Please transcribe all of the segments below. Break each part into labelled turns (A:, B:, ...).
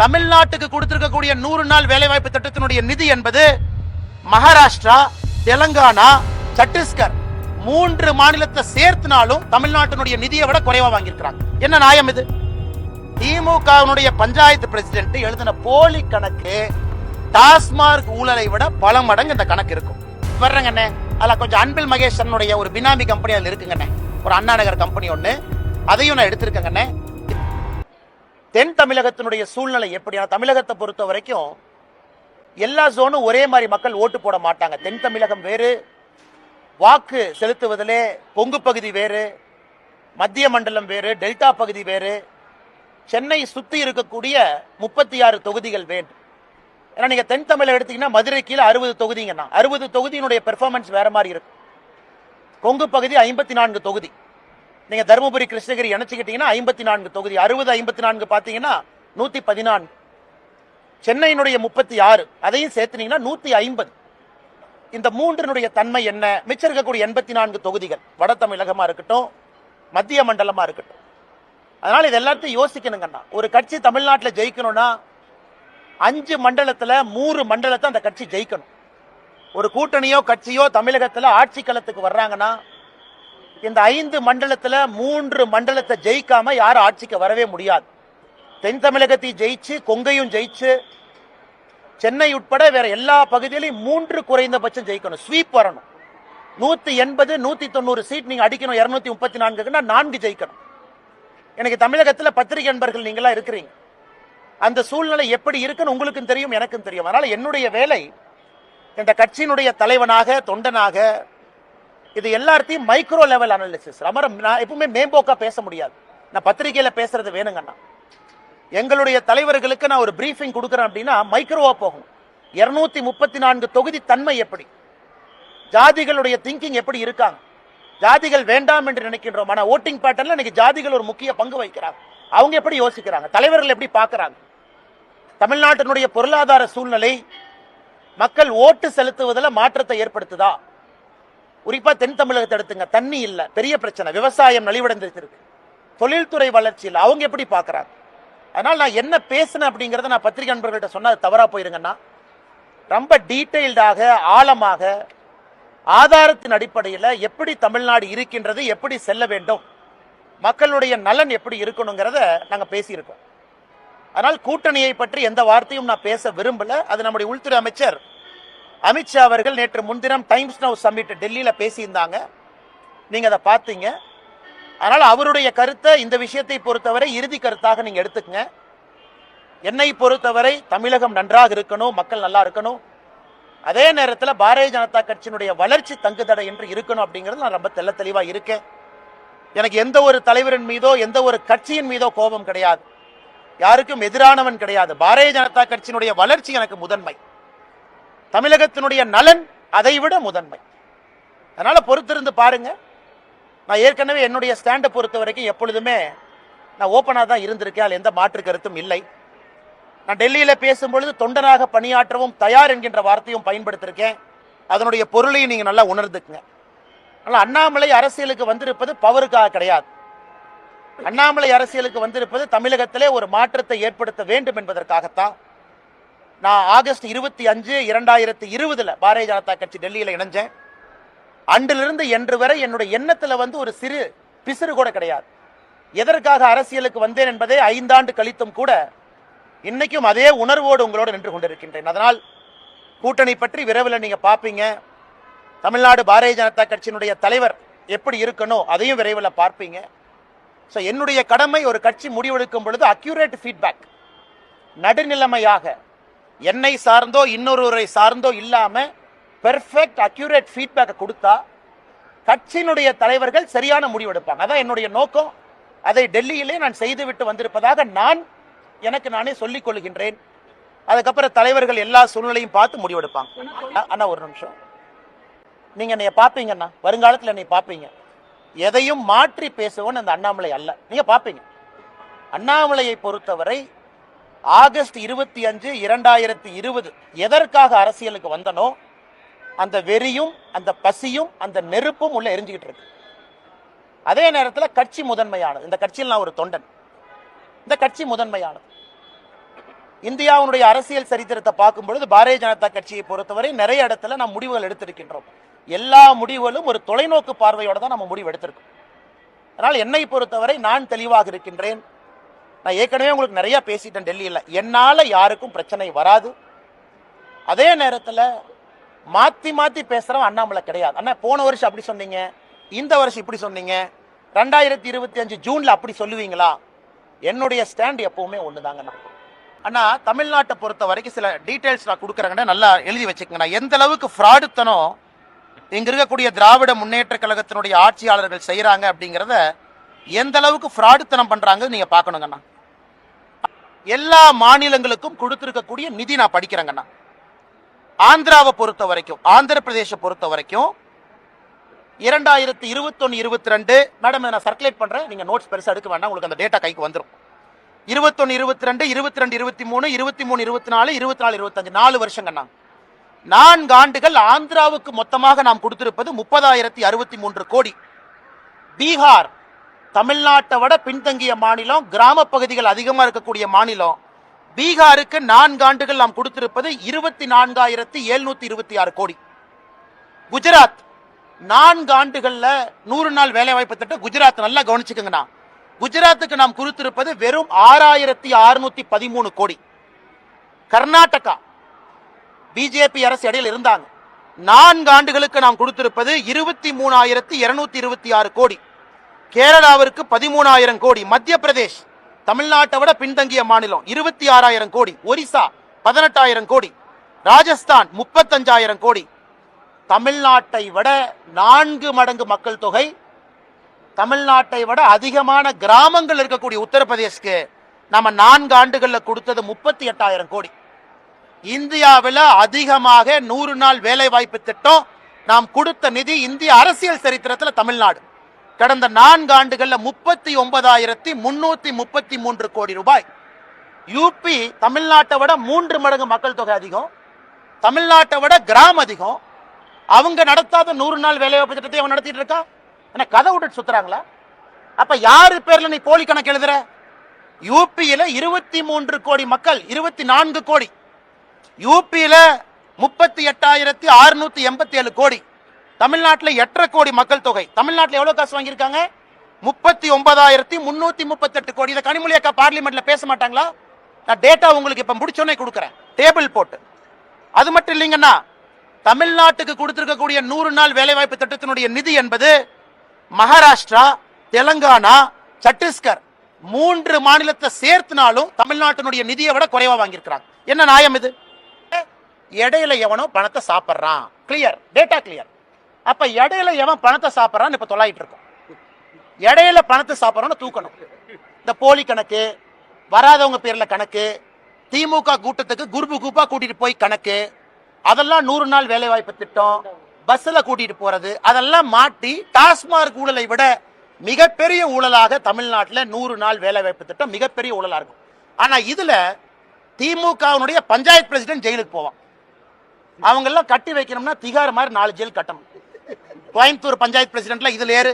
A: தமிழ்நாட்டுக்கு கொடுத்திருக்கக்கூடிய நூறு நாள் வேலைவாய்ப்பு திட்டத்தினுடைய நிதி என்பது மகாராஷ்டிரா தெலங்கானா சத்தீஸ்கர் மூன்று மாநிலத்தை சேர்த்துனாலும் தமிழ்நாட்டினுடைய நிதியை விட குறைவா வாங்கியிருக்கிறாங்க. என்ன நியாயம் இது? திமுகவினுடைய பஞ்சாயத்து பிரசிடென்ட் எழுதின போலி கணக்கு டாஸ்மார்க் ஊழலை விட பல மடங்கு இந்த கணக்கு இருக்கும். வர்றேங்கண்ணே. அதில் கொஞ்சம் அன்பில் மகேஷனுடைய ஒரு பினாமி கம்பெனி அதில் இருக்குங்கண்ணே. ஒரு அண்ணா நகர் கம்பெனி ஒன்று அதையும் நான் எடுத்திருக்கேங்கண்ணே. தென் தமிழகத்தினுடைய சூழ்நிலை எப்படியா தமிழகத்தை பொறுத்த வரைக்கும் எல்லா ஜோனும் ஒரே மாதிரி மக்கள் ஓட்டு போட மாட்டாங்க. தென் தமிழகம் வேறு வாக்கு செலுத்துவதிலே பொங்கு பகுதி வேறு மத்திய மண்டலம் வேறு டெல்டா பகுதி வேறு சென்னை சுத்தி இருக்கக்கூடிய முப்பத்தி ஆறு தொகுதிகள் வேண்டும் ஏன்னா நீங்க தென் தமிழகம் எடுத்தீங்கன்னா மதுரை கீழே அறுபது தொகுதிங்கன்னா அறுபது தொகுதியினுடைய பெர்ஃபார்மன்ஸ் வேற மாதிரி இருக்கும். கொங்கு பகுதி ஐம்பத்தி நான்கு தொகுதி. நீங்க தருமபுரி கிருஷ்ணகிரி இணைச்சுக்கிட்டீங்கன்னா ஐம்பத்தி நான்கு தொகுதி. அறுபது ஐம்பத்தி நான்கு பாத்தீங்கன்னா நூத்தி பதினான்கு சென்னையினுடைய முப்பத்தி ஆறு அதையும் சேர்த்துனீங்கன்னா நூத்தி ஐம்பது இந்த மூன்றினுடைய தன்மை என்ன? மிச்சம் இருக்கக்கூடிய எண்பத்தி நான்கு தொகுதிகள். வட தமிழகமா இருக்கட்டும் மத்திய மண்டலமா இருக்கட்டும். அதனால இது எல்லாத்தையும் யோசிக்கணுங்கண்ணா. ஒரு கட்சி தமிழ்நாட்டில் ஜெயிக்கணும்னா அஞ்சு மண்டலத்துல மூணு மண்டலத்தை அந்த கட்சி ஜெயிக்கணும். ஒரு கூட்டணியோ கட்சியோ தமிழகத்துல ஆட்சி களத்துக்கு வர்றாங்கன்னா இந்த ஐந்து மண்டலத்துல மூன்று மண்டலத்தை ஜெயிக்காம யாரும் ஆட்சிக்கு வரவே முடியாது. தென் தமிழகத்தை ஜெயிச்சு கொங்கையும் ஜெயிச்சு சென்னை உட்பட வேற எல்லா பகுதியிலையும் மூன்று குறைந்தபட்சம் ஜெயிக்கணும். ஸ்வீப் வரணும். நூத்தி எண்பது நூத்தி தொண்ணூறு சீட் நீங்க அடிக்கணும் இருநூத்தி முப்பத்தி நான்குன்னா நான்கு ஜெயிக்கணும். எனக்கு தமிழகத்துல பத்திரிகை நண்பர்கள் நீங்களா இருக்கிறீங்க. அந்த சூழ்நிலை எப்படி இருக்குன்னு உங்களுக்கும் தெரியும் எனக்கும் தெரியும். அதனால என்னுடைய வேலை இந்த கட்சியினுடைய தலைவனாக தொண்டனாக இது எல்லாத்தையும் மைக்ரோ லெவல் அனாலிசிஸ் ரொம்ப நான் எப்பவுமே மேம்போக்கா பேச முடியாது. நான் பத்திரிகையில பேசுறது வேணுங்கண்ணா. எங்களுடைய தலைவர்களுக்கு நான் ஒரு பிரீஃபிங் கொடுக்குறேன் அப்படின்னா மைக்ரோவா போகும். இருநூத்தி முப்பத்தி நான்கு தொகுதி தன்மை எப்படி? ஜாதிகளுடைய திங்கிங் எப்படி இருக்காங்க? ஜாதிகள் வேண்டாம் என்று நினைக்கின்றோம். ஆனால் ஓட்டிங் பேட்டர்ல இன்னைக்கு ஜாதிகள் ஒரு முக்கிய பங்கு வகிக்கிறாங்க. அவங்க எப்படி யோசிக்கிறாங்க? தலைவர்கள் எப்படி பார்க்கறாங்க? தமிழ்நாட்டினுடைய பொருளாதார சூழ்நிலை மக்கள் ஓட்டு செலுத்துவதில் மாற்றத்தை ஏற்படுத்துதா? குறிப்பா தென் தமிழகத்தை எடுத்துங்க. தண்ணி இல்ல. பெரிய பிரச்சனை. விவசாயம் நலிவடைந்திருக்கு தொழில்துறை வளர்ச்சி அவங்க எப்படி பார்க்குறாங்க அதனால நான் என்ன பேசினேன் அப்படிங்கறத நான் பத்திரிகை நண்பர்கள்ட்ட சொன்னா தவறாக தவறா போயிருங்கன்னா ரொம்ப டீட்டெயில்டாக ஆழமாக ஆதாரத்தின் அடிப்படையில் எப்படி தமிழ்நாடு இருக்கின்றது எப்படி செல்ல வேண்டும் மக்களுடைய நலன் எப்படி இருக்கணுங்கிறத நாங்கள் பேசியிருக்கோம். அதனால் கூட்டணியை பற்றி எந்த வார்த்தையும் நான் பேச விரும்பல. அது நம்முடைய உள்துறை அமைச்சர் அமித்ஷா அவர்கள் நேற்று முன்தினம் டைம்ஸ் நவ் சம்மிட் டெல்லியில் பேசியிருந்தாங்க. நீங்கள் அதை பார்த்தீங்க. அதனால் அவருடைய கருத்தை இந்த விஷயத்தை பொறுத்தவரை இறுதி கருத்தாக நீங்கள் எடுத்துக்கங்க. என்னை பொறுத்தவரை தமிழகம் நன்றாக இருக்கணும் மக்கள் நல்லா இருக்கணும். அதே நேரத்தில் பாரதிய ஜனதா கட்சியினுடைய வளர்ச்சி தங்குதடை என்று இருக்கணும் அப்படிங்கிறது நான் ரொம்ப தெல்ல தெளிவாக இருக்கேன். எனக்கு எந்த ஒரு தலைவரின் மீதோ எந்த ஒரு கட்சியின் மீதோ கோபம் கிடையாது. யாருக்கும் எதிரானவன் கிடையாது. பாரதிய ஜனதா கட்சியினுடைய வளர்ச்சி எனக்கு முதன்மை. தமிழகத்தினுடைய நலன் அதைவிட முதன்மை. அதனால் பொறுத்திருந்து பாருங்க. நான் ஏற்கனவே என்னுடைய ஸ்டாண்டை பொறுத்த வரைக்கும் எப்பொழுதுமே நான் ஓப்பனாக தான் இருந்திருக்கேன். அதில் எந்த மாற்று கருத்தும் இல்லை. நான் டெல்லியில் பேசும்பொழுது தொண்டனாக பணியாற்றவும் தயார் என்கின்ற வார்த்தையும் பயன்படுத்தியிருக்கேன் அதனுடைய பொருளையும் நீங்கள் நல்லா உணர்ந்துக்குங்க. ஆனால் அண்ணாமலை அரசியலுக்கு வந்திருப்பது பவருக்காக கிடையாது. அண்ணாமலை அரசியலுக்கு வந்திருப்பது தமிழகத்திலே ஒரு மாற்றத்தை ஏற்படுத்த வேண்டும் என்பதற்காகத்தான். நான் ஆகஸ்ட் இருபத்தி அஞ்சு இரண்டாயிரத்தி இருபதுல பாரதிய ஜனதா கட்சி டெல்லியில் இணைஞ்சேன். அன்றிலிருந்து என்று வரை என்னுடைய எண்ணத்தில் வந்து ஒரு சிறு பிசிறு கூட கிடையாது. எதற்காக அரசியலுக்கு வந்தேன் என்பதை ஐந்தாண்டு கழித்தும் கூட இன்னைக்கும் அதே உணர்வோடு உங்களோடு நின்று கொண்டிருக்கின்றேன். அதனால் கூட்டணி பற்றி விரைவில் நீங்கள் பார்ப்பீங்க. தமிழ்நாடு பாரதிய ஜனதா கட்சியினுடைய தலைவர் எப்படி இருக்கணும் அதையும் விரைவில் பார்ப்பீங்க. ஸோ என்னுடைய கடமை ஒரு கட்சி முடிவெடுக்கும் பொழுது அக்யூரேட் ஃபீட்பேக் நடுநிலைமையாக என்னை சார்ந்தோ இன்னொருவரை சார்ந்தோ இல்லாமல் பெர்ஃபெக்ட் அக்யூரேட் ஃபீட்பேக்கை கொடுத்தா கட்சியினுடைய தலைவர்கள் சரியான முடிவெடுப்பாங்க அதான் என்னுடைய நோக்கம். அதை டெல்லியிலே நான் செய்துவிட்டு வந்திருப்பதாக நான் எனக்கு நானே சொல்லிக் கொள்கின்றேன். அதுக்கப்புறம் தலைவர்கள் எல்லா சூழ்நிலையும் பார்த்து முடிவெடுப்பாங்க அண்ணா, ஒரு நிமிஷம். நீங்கள் என்னைய பார்ப்பீங்கண்ணா வருங்காலத்தில் என்னை பார்ப்பீங்க. எதையும் மாற்றி பேசுவோன்னு அந்த அண்ணாமலை அல்ல. நீங்கள் பார்ப்பீங்க. அண்ணாமலையை பொறுத்தவரை ஆகஸ்ட் இருபத்தி அஞ்சு இரண்டாயிரத்தி இருபது எதற்காக அரசியலுக்கு வந்தனோ அந்த வெறியும் அந்த பசியும் அந்த நெருப்பும் உள்ள எரிஞ்சுக்கிட்டு இருக்கு. அதே நேரத்தில் கட்சி முதன்மையானது. இந்த கட்சியில் நான் ஒரு தொண்டன். இந்த கட்சி முதன்மையானது. இந்தியாவுடைய அரசியல் சரித்திரத்தை பார்க்கும் பொழுது பாரதிய ஜனதா கட்சியை பொறுத்தவரை நிறைய இடத்துல நாம் முடிவுகள் எடுத்திருக்கின்றோம். எல்லா முடிவுகளும் ஒரு தொலைநோக்கு பார்வையோட தான் நம்ம முடிவு எடுத்திருக்கோம். அதனால் என்னை பொறுத்தவரை நான் தெளிவாக இருக்கின்றேன். நான் ஏற்கனவே உங்களுக்கு நிறைய பேசிட்டேன் டெல்லியில். என்னால் யாருக்கும் பிரச்சனை வராது. அதே நேரத்தில் மாற்றி மாற்றி பேசுகிறவன் அண்ணாமலை கிடையாது. அண்ணா போன வருஷம் அப்படி சொன்னீங்க. இந்த வருஷம் இப்படி சொன்னீங்க. ரெண்டாயிரத்தி இருபத்தி அஞ்சு ஜூனில் அப்படி சொல்லுவீங்களா? என்னுடைய ஸ்டாண்ட் எப்பவுமே ஒண்ணுதாங்கண்ணா அண்ணா. தமிழ்நாட்டை பொறுத்த வரைக்கும் சில டீட்டெயில்ஸ் நான் கொடுக்குறேங்கண்ணா. நல்லா எழுதி வச்சுக்கோங்கண்ணா. எந்த அளவுக்கு ஃப்ராடுத்தனம் இங்கே இருக்கக்கூடிய திராவிட முன்னேற்ற கழகத்தினுடைய ஆட்சியாளர்கள் செய்கிறாங்க அப்படிங்கிறத எந்த அளவுக்கு ஃப்ராடுத்தனம் பண்ணுறாங்க நீங்கள் பார்க்கணுங்கண்ணா. எல்லா மாநிலங்களுக்கும் கொடுத்திருக்கக்கூடிய நிதி நான் படிக்கிறேங்கண்ணா ஆந்திராவை பொறுத்த வரைக்கும் ஆந்திர பிரதேச பொறுத்த வரைக்கும் இரண்டாயிரத்தி இருபத்தொன்னு இருபத்தி ரெண்டு மேடம் நான் சர்க்குலேட் பண்றேன். நீங்க நோட்ஸ் பெருசாக எடுக்க வேண்டாம் உங்களுக்கு அந்த டேட்டா கைக்கு வந்துடும் இருபத்தொன்னு இருபத்தி ரெண்டு இருபத்தி ரெண்டு இருபத்தி மூணு இருபத்தி மூணு இருபத்தி நாலு இருபத்தி நாலு இருபத்தஞ்சு நாலு வருஷங்கண்ணா நான்கு ஆண்டுகள் ஆந்திராவுக்கு மொத்தமாக நாம் கொடுத்திருப்பது முப்பதாயிரத்தி அறுபத்தி மூன்று கோடி. பீகார் தமிழ்நாட்டை விட பின்தங்கிய மாநிலம் கிராம பகுதிகள் அதிகமாக இருக்கக்கூடிய மாநிலம். பீகாருக்கு நான்கு ஆண்டுகள் நாம் கொடுத்திருப்பது இருபத்தி நான்காயிரத்தி எழுநூத்தி இருபத்தி ஆறு கோடி. குஜராத் நான்கு ஆண்டுகள்ல நூறு நாள் வேலை வாய்ப்பு திட்டம் குஜராத் நல்லா கவனிச்சுக்கோங்கண்ணா. குஜராத்துக்கு நாம் கொடுத்திருப்பது வெறும் ஆறாயிரத்தி அறுநூத்தி பதிமூணு கோடி. கர்நாடகா பிஜேபி அரசு இடையில் இருந்தாங்க. நான்கு ஆண்டுகளுக்கு நாம் கொடுத்திருப்பது இருபத்தி மூணாயிரத்தி இருநூத்தி இருபத்தி ஆறு கோடி. கேரளாவிற்கு பதிமூணாயிரம் கோடி மத்திய பிரதேஷ் தமிழ்நாட்டை விட பின்தங்கிய மாநிலம் இருபத்தி ஆறாயிரம் கோடி ஒரிசா பதினெட்டாயிரம் கோடி ராஜஸ்தான் முப்பத்தஞ்சாயிரம் கோடி. தமிழ்நாட்டை விட நான்கு மடங்கு மக்கள் தொகை தமிழ்நாட்டை விட அதிகமான கிராமங்கள் இருக்கக்கூடிய உத்தரப்பிரதேஷ்க்கு நம்ம நான்கு ஆண்டுகளில் கொடுத்தது முப்பத்தி எட்டாயிரம் கோடி. இந்தியாவில் அதிகமாக நூறு நாள் வேலைவாய்ப்பு திட்டம் நாம் கொடுத்த நிதி இந்திய அரசியல் சரித்திரத்தில் தமிழ்நாடு. கடந்த நான்கு ஆண்டுகள்ல முப்பத்தி ஒன்பதாயிரத்தி முன்னூத்தி முப்பத்தி மூன்று கோடி ரூபாய். யூபி தமிழ்நாட்டை விட மூன்று மடங்கு மக்கள் தொகை அதிகம். தமிழ்நாட்டை விட கிராம் அதிகம். அவங்க நடத்தாத நூறு நாள் வேலைவாய்ப்பு திட்டத்தை அவன் நடத்திட்டு இருக்கா? என்ன கதை விட்டுட்டு சுத்துறாங்களா? அப்ப யாரு பேர்ல நீ போலி கணக்கு எழுதுற? யூபியில இருபத்தி மூன்று கோடி மக்கள் இருபத்தி நான்கு கோடி. யூபியில முப்பத்தி எட்டாயிரத்தி அறுநூத்தி எண்பத்தி ஏழு கோடி. தமிழ்நாட்டில் எட்டரை கோடி மக்கள் தொகை. தமிழ்நாட்டில் எவ்வளோ காசு வாங்கியிருக்காங்க? முப்பத்தி ஒன்பதாயிரத்தி முன்னூத்தி முப்பத்தெட்டு கோடி. இதை கனிமொழி அக்கா பார்லிமெண்ட்ல பேச மாட்டாங்களா? நான் டேட்டா உங்களுக்கு இப்ப முடிச்சோன்னே கொடுக்குறேன். டேபிள் போட்டு. அது மட்டும் இல்லைங்கன்னா தமிழ்நாட்டுக்கு கொடுத்திருக்கக்கூடிய நூறு நாள் வேலைவாய்ப்பு திட்டத்தினுடைய நிதி என்பது மகாராஷ்டிரா தெலங்கானா சத்தீஸ்கர் மூன்று மாநிலத்தை சேர்த்துனாலும் தமிழ்நாட்டினுடைய நிதியை விட குறைவா வாங்கியிருக்கிறாங்க. என்ன நியாயம் இது? இடையில எவனோ பணத்தை சாப்பிட்றான். கிளியர் டேட்டா கிளியர் அப்ப இடையில எவன் பணத்தை சாப்பிட்றான்னு இப்ப தொலாயிட்டு இருக்கோம். இடையில பணத்தை சாப்பிட்றான்னு தூக்கணும். இந்த போலி கணக்கு வராதவங்க பேர்ல கணக்கு திமுக கூட்டத்துக்கு குருபு குப்பா கூட்டிட்டு போய் கணக்கு அதெல்லாம் நூறு நாள் வேலைவாய்ப்பு திட்டம் பஸ்ல கூட்டிட்டு போறது அதெல்லாம் மாட்டி டாஸ்மார்க் ஊழலை விட மிகப்பெரிய ஊழலாக தமிழ்நாட்டில் நூறு நாள் வேலைவாய்ப்பு திட்டம் மிகப்பெரிய ஊழலா இருக்கும். ஆனா இதுல திமுகவினுடைய பஞ்சாயத்து பிரசிடென்ட் ஜெயிலுக்கு போவான். அவங்க எல்லாம் கட்டி வைக்கணும்னா திகார் மாதிரி நாலு ஜெயில் கட்டணும். கோயம்புத்தூர் பஞ்சாயத்து பிரசிடென்ட்ல இதுல ஏறு.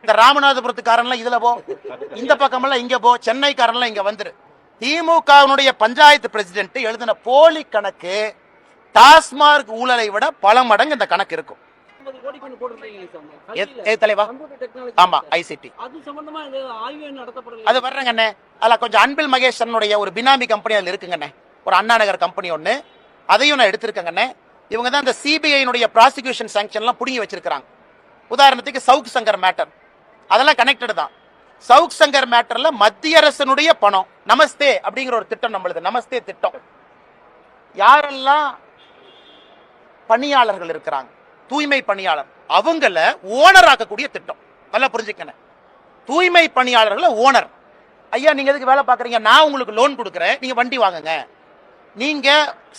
A: இந்த ராமநாதபுரத்துக்காரன்லாம் இதுல போ. இந்த பக்கமெல்லாம் இங்க போ. சென்னைக்காரன்லாம் இங்க வந்துரு. திமுகவினுடைய பஞ்சாயத்து பிரசிடென்ட் எழுதின போலி கணக்கு டாஸ்மார்க் ஊழலை விட பல மடங்கு இந்த கணக்கு இருக்கும்.
B: 50 கோடிக்கு ஒண்ணு போட்டிருக்கீங்களே சார்.
A: எ-
B: கடைசியில
A: எது தலைவா? ஆமா ஐசிடி
B: அது
A: வர்றேங்கண்ணே அதில் கொஞ்சம் அன்பில் மகேஷனுடைய ஒரு பினாமி கம்பெனி அதில் இருக்குங்கண்ணே ஒரு அண்ணா நகர் கம்பெனி ஒன்று அதையும் நான் எடுத்திருக்கேங்கண்ணே இவங்க தான் இந்த சிபிஐனுடைய ப்ராசிக்யூஷன் சாங்ஷன்லாம் பிடுங்கி வச்சிருக்கிறாங்க. உதாரணத்துக்கு சவுக் சங்கர் மேட்டர் அதெல்லாம் கனெக்டட் தான். சவுக் சங்கர் மேட்டர்ல மத்திய அரசனுடைய பணம் நமஸ்தே அப்படிங்கிற ஒரு திட்டம் நம்மளுது நமஸ்தே திட்டம். யாரெல்லாம் பணியாளர்கள் இருக்கிறாங்க தூய்மை பணியாளர் அவங்கள ஓனர் ஆக்கக்கூடிய திட்டம். நல்லா புரிஞ்சுக்கணும் தூய்மை பணியாளர்களை ஓனர் ஐயா நீங்க எதுக்கு வேலை பார்க்குறீங்க? நான் உங்களுக்கு லோன் கொடுக்குறேன். நீங்க வண்டி வாங்குங்க. நீங்க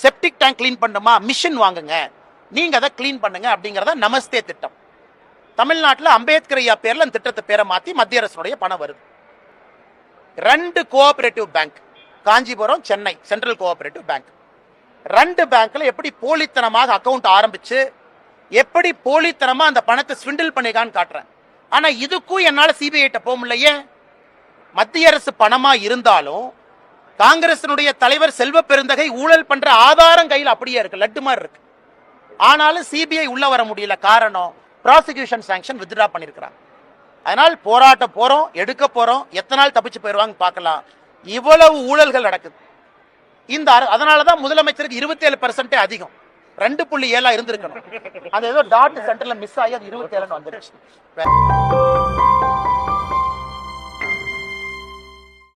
A: செப்டிக் டேங்க் க்ளீன் பண்ணுமா? மிஷின் வாங்குங்க. நீங்க அதை க்ளீன் பண்ணுங்க அப்படிங்கறத நமஸ்தே திட்டம். தமிழ்நாட்டில் அம்பேத்கர் ஐயா பேர்ல அந்த திட்டத்தை பேரை மாத்தி மத்திய அரசுடைய பணம் வருது. ரெண்டு cooperative bank Kanchipuram Chennai central cooperative bank ரெண்டு பேங்க்ல எப்படி போலித்தனமாக அக்கவுண்ட் ஆரம்பிச்சு எப்படி போலித்தனமா அந்த பணத்தை ஸ்விண்டில் பண்ணிருக்கான்னு காட்டுறேன். ஆனா இதுக்கும் என்னால சிபிஐ கிட்ட போக முடியலையே. மத்திய அரசு பணமா இருந்தாலும் காங்கிரசினுடைய தலைவர் செல்வ பெருந்தகை ஊழல் பண்ற ஆதாரம் கையில் அப்படியே இருக்கு லட்டு மாதிரி இருக்கு. ஆனாலும் சிபிஐ உள்ள வர முடியல காரணம் ப்ராசிக்யூஷன் சாங்ஷன் வித்ட்ரா பண்ணிருக்கிறாங்க. அதனால் போராட்டம் போறோம் எடுக்க போறோம் எத்தனை நாள் தப்பிச்சு போயிருவாங்க பார்க்கலாம். இவ்வளவு ஊழல்கள் நடக்குது. இந்த அதனால தான் முதலமைச்சருக்கு இருபத்தி ஏழு பெர்சன்டே அதிகம். ரெண்டு புள்ளி ஏழா இருந்திருக்கணும். அது ஏதோ டாட் சென்டர்ல மிஸ் ஆகி அது இருபத்தி ஏழுன்னு வந்துருச்சு.